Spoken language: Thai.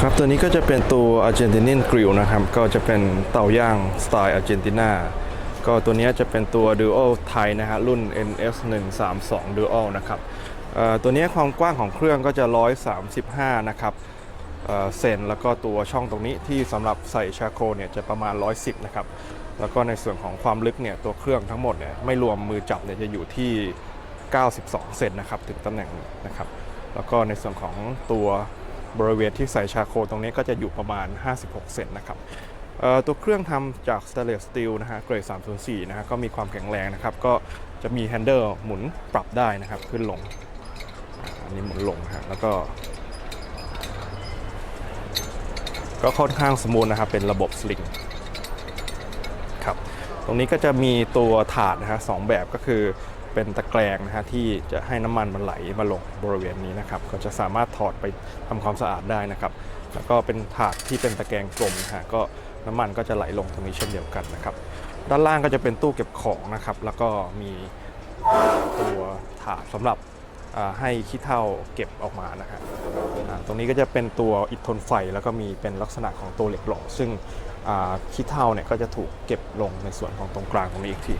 ครับตัวนี้ก็จะเป็นตัว Argentinian Grill นะครับ ก็จะเป็นเตาย่างสไตล์อาร์เจนตินาก็ตัวนี้จะเป็นตัว Dual ไทยนะฮะรุ่น NS 1 3 2 Dual นะครับเอ่อตัวนี้ความกว้างของเครื่องก็จะ 135 นะครับเอ่อเซนแล้วก็ตัวช่องตรงนี้ที่สำหรับใส่ชาโคเนี่ยจะประมาณ 110 นะครับ แล้วก็ในส่วนของความลึกเนี่ยตัวเครื่องทั้งหมดเนี่ยไม่รวมมือจับเนี่ยจะอยู่ที่ 92 เซนนะครับถึงตำแหน่งนะครับ แล้วก็ในส่วนของตัว บริเวณที่ใส่ชาโคลตรงนี้ก็จะอยู่ประมาณ 56 เซนนะครับตัวเครื่องทำจากสเตเลสสตีลนะฮะเกรด 304 นะฮะก็มีความแข็งแรงนะครับ ก็จะมีแฮนเดิลหมุนปรับได้นะครับ ขึ้นลง อันนี้หมุนลงฮะแล้วก็ ก็ค่อนข้างสมูทนะครับ เป็นระบบสลิงครับ ตรงนี้ก็จะมีตัวถาดนะฮะสองแบบก็คือ เป็นตะแกรงนะฮะที่จะให้น้ำมันมันไหลมาลงบริเวณนี้นะครับ ก็จะสามารถถอดไปทำความสะอาดได้นะครับ แล้วก็เป็นถาดที่เป็นตะแกรงกลมนะฮะก็น้ำมันก็จะไหลลงตรงนี้เช่นเดียวกันนะครับ ด้านล่างก็จะเป็นตู้เก็บของนะครับ แล้วก็มีตัวถาดสำหรับให้ขี้เถ้าเก็บออกมานะฮะตรงนี้ก็จะเป็นตัวอิฐทนไฟแล้วก็มีเป็นลักษณะของตัวเหล็กหล่อซึ่งขี้เถ้าเนี่ยก็จะถูกเก็บลงในส่วนของตรงกลางตรงนี้อีกที